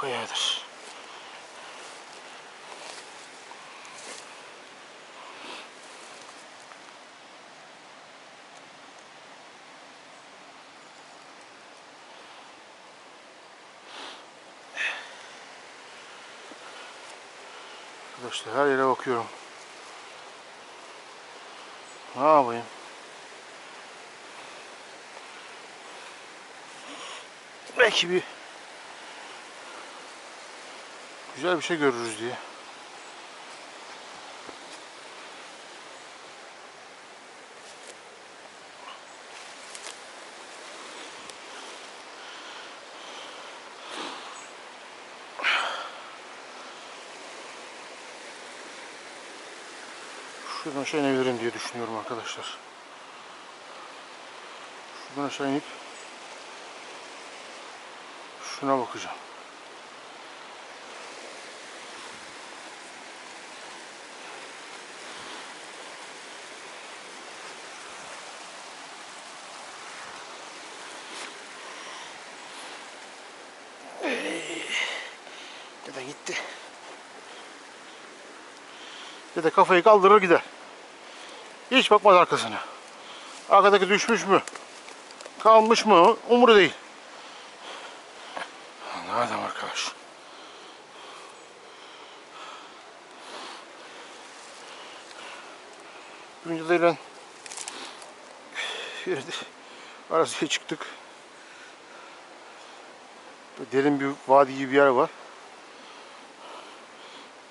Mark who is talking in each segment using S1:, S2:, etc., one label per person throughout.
S1: Kayadır? Arkadaşlar her yere bakıyorum. Ne yapayım? Belki bir güzel bir şey görürüz diye. Şuradan aşağı inebilirim diye düşünüyorum arkadaşlar. Şuradan aşağı inip şuna bakacağım. Dede gitti. Dede kafayı kaldırır gider. Hiç bakmaz arkasına. Arkadaki düşmüş mü? Kalmış mı? Umuru değil. Ne adam arkadaş. Güncedeyle arasıya çıktık. Derin bir vadi gibi bir yer var.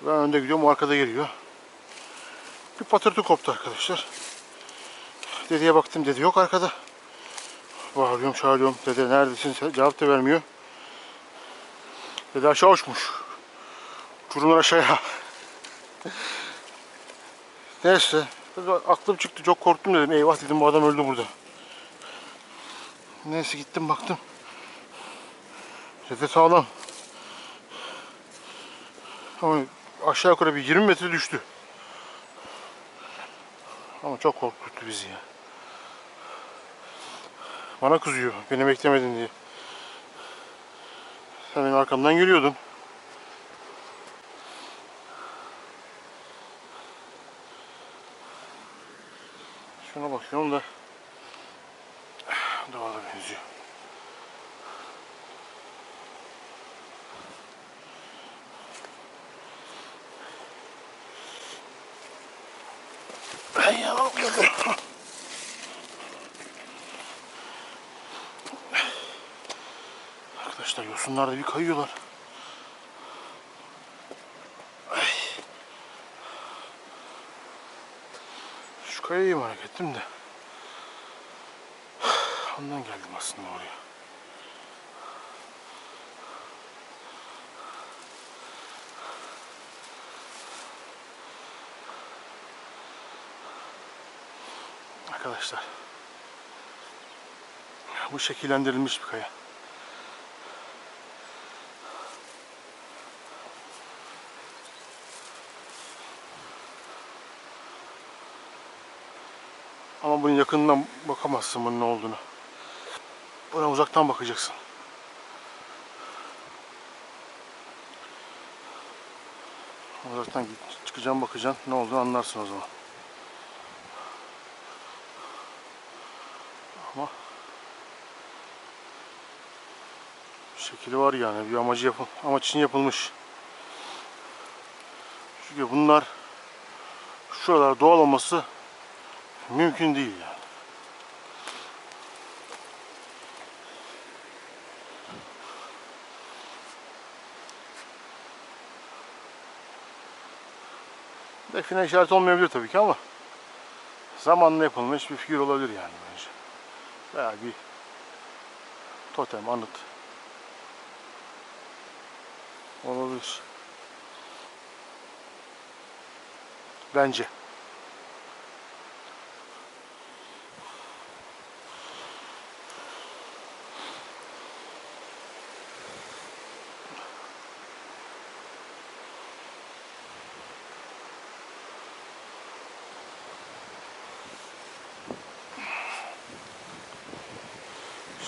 S1: Ben önde gidiyorum, arkada geliyor. Bir patırtı koptu arkadaşlar. Dedeye baktım, dedi yok arkada. Bağırıyorum, çağırıyorum. Dede neredesin? Cevap da vermiyor. Dede aşağı uçmuş. Uçurumlar aşağıya. Neyse. Aklım çıktı. Çok korktum dedim. Eyvah dedim bu adam öldü burada. Neyse gittim baktım. Dede sağlam. Ama aşağı yukarı bir 20 metre düştü. Ama çok korkuttu bizi ya. Bana kızıyor. Beni beklemedin diye. Sen benim arkamdan geliyordun. Şuna bakıyorum da doğada benziyor. Ay Arkadaşlar yosunlar da bir kayıyorlar. Ay. Şu kayayı merak ettim de. Ondan geldim aslında oraya. Arkadaşlar. Bu şekillendirilmiş bir kaya. Ama bunun yakından bakamazsın bunun ne olduğunu. Buna uzaktan bakacaksın. Uzaktan çıkacaksın bakacaksın ne olduğunu anlarsın o zaman. Ama şekili var yani bir amacı yapıl amaç için yapılmış. Çünkü bunlar şuralar doğal olması mümkün değil yani. Define işareti olmayabilir tabii ki ama zamanla yapılmış bir figür olabilir yani. Veya bir totem, anıt olabilir. Bence.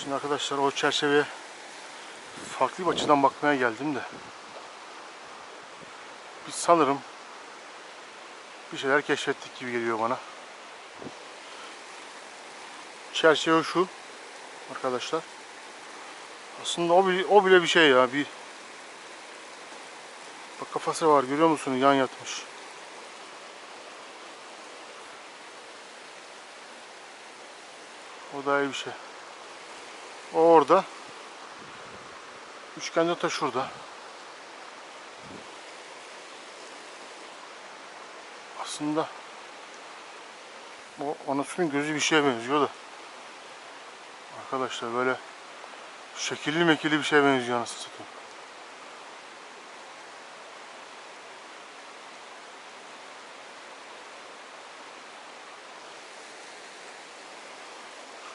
S1: Şimdi arkadaşlar o çerçeveye farklı bir açıdan bakmaya geldim de. Biz sanırım bir şeyler keşfettik gibi geliyor bana. Çerçeve şu arkadaşlar. Aslında o bile, o bile bir şey ya. Bir Bak kafası var görüyor musun? Yan yatmış. O da iyi bir şey. O orada. Üçgende taş şurada. Aslında o anasının gözü bir şeye benziyor da. Arkadaşlar böyle şekilli mekilli bir şeye benziyor anasını satayım.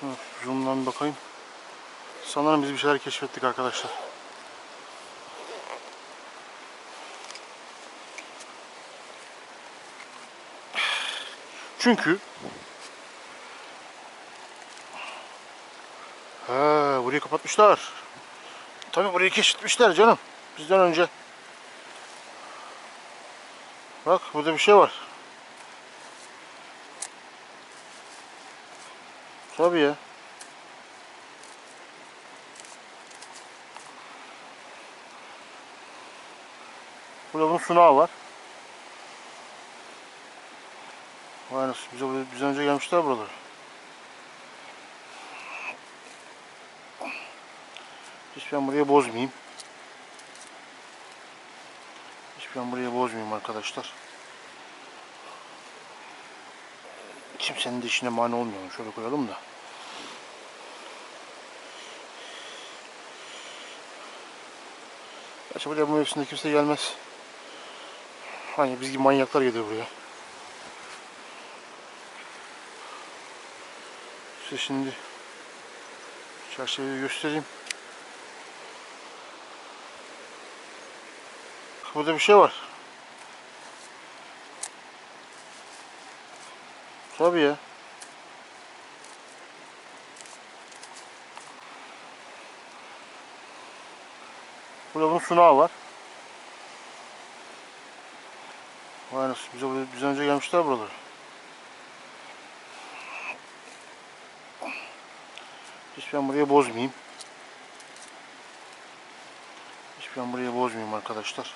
S1: Şunu zoom'dan bakayım. Sanırım biz bir şeyler keşfettik arkadaşlar. Çünkü Ha, burayı kapatmışlar. Tabii burayı keşfetmişler canım. Bizden önce. Bak burada bir şey var. Tabii ya. Burada bunun sunağı var. Nasıl bize bizden önce gelmişler buralara. Hiç ben buraya bozmayayım. Hiç ben buraya bozmayayım arkadaşlar. Kimsenin de işine mani olmayalım. Şöyle koyalım da. Gerçi buraya bu mevsimde kimse gelmez. Hani biz gibi manyaklar gelir buraya. Size şimdi çerçeveyi göstereyim. Burada bir şey var. Tabii ya. Burada bunun sunağı var. Vay nasıl bize bizden önce gelmişler buralara. Hiç ben buraya bozmayayım. Hiç ben buraya bozmayayım arkadaşlar.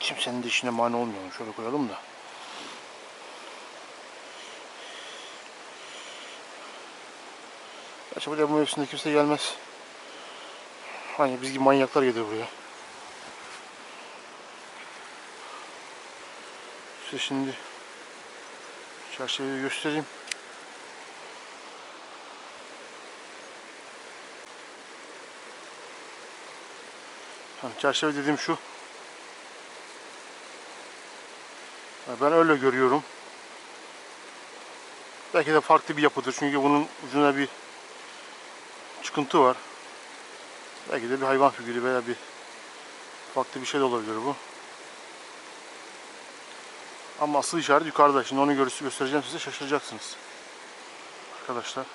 S1: Kimsenin de işine mani olmayalım. Şöyle koyalım da. Gerçi buraya bu mevsimde kimse gelmez. Hani biz gibi manyaklar gelir buraya. Size şimdi çerçeveyi göstereyim. Ha, çerçeve dediğim şu. Ben öyle görüyorum. Belki de farklı bir yapıdır çünkü bunun ucuna bir çıkıntı var. Belki de bir hayvan figürü veya bir farklı bir şey de olabilir bu. Ama asıl işaret yukarıda. Şimdi onu göstereceğim size şaşıracaksınız. Arkadaşlar.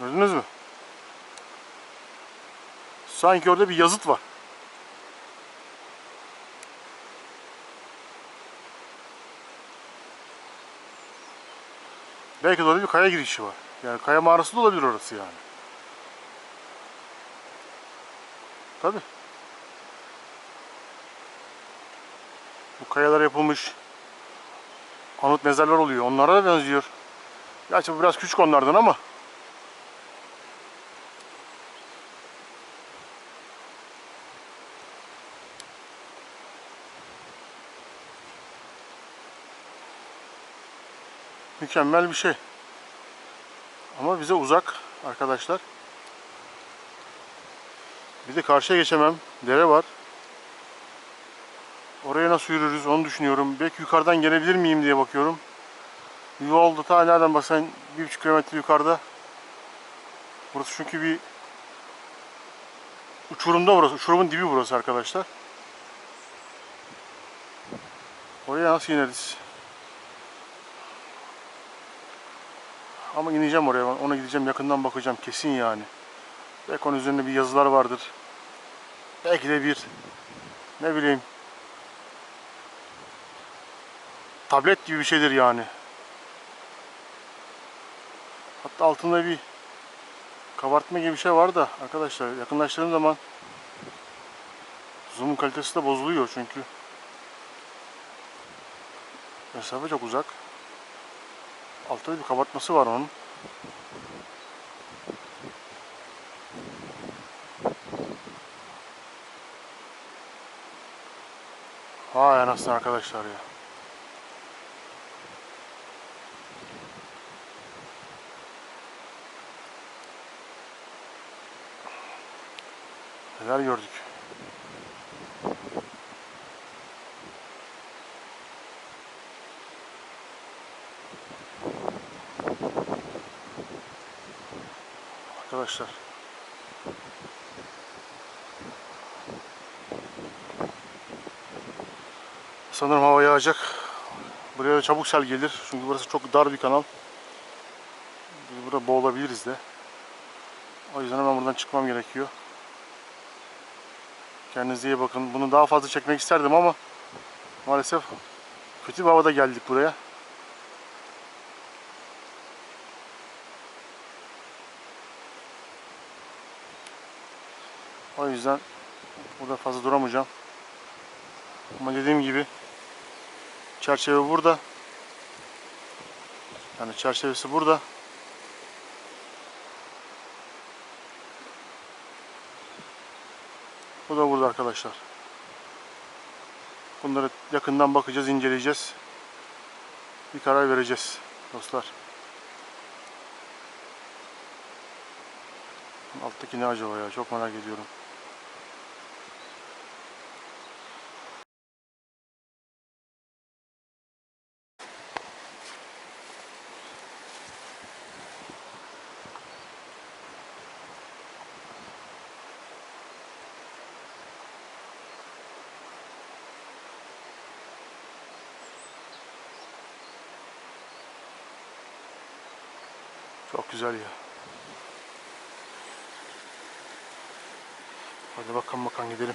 S1: Gördünüz mü? Sanki orada bir yazıt var. Belki de orada bir kaya girişi var. Yani kaya mağarası da olabilir orası yani. Tabi. Bu kayalar yapılmış. Anıt mezarlar oluyor. Onlara da benziyor. Gerçi bu biraz küçük onlardan ama. Mükemmel bir şey. Ama bize uzak arkadaşlar. Bir de karşıya geçemem. Dere var. Nasıl yürürüz onu düşünüyorum. Belki yukarıdan gelebilir miyim diye bakıyorum. Yolda ta nereden baksan bir buçuk kilometre yukarıda. Burası çünkü bir uçurumda burası. Uçurumun dibi burası arkadaşlar. Oraya nasıl ineriz? Ama ineceğim oraya. Ona gideceğim yakından bakacağım kesin yani. Belki onun üzerinde bir yazılar vardır. Belki de bir ne bileyim tablet gibi bir şeydir yani. Hatta altında bir kabartma gibi bir şey var da arkadaşlar yakınlaştırdığım zaman zoom'un kalitesi de bozuluyor çünkü mesafe çok uzak. Altta bir kabartması var onun. Vay anasını arkadaşlar ya. Neler gördük. Arkadaşlar. Sanırım hava yağacak. Buraya da çabuk sel gelir. Çünkü burası çok dar bir kanal. Biz burada boğulabiliriz de. O yüzden hemen buradan çıkmam gerekiyor. Kendinize iyi bakın. Bunu daha fazla çekmek isterdim ama maalesef kötü bir havada geldik buraya. O yüzden burada fazla duramayacağım. Ama dediğim gibi çerçeve burada. Yani çerçevesi burada. Bu da burada arkadaşlar. Bunları yakından bakacağız, inceleyeceğiz. Bir karar vereceğiz dostlar. Alttaki ne acaba ya? Çok merak ediyorum. Çok güzel ya. Hadi bakalım bakalım gidelim.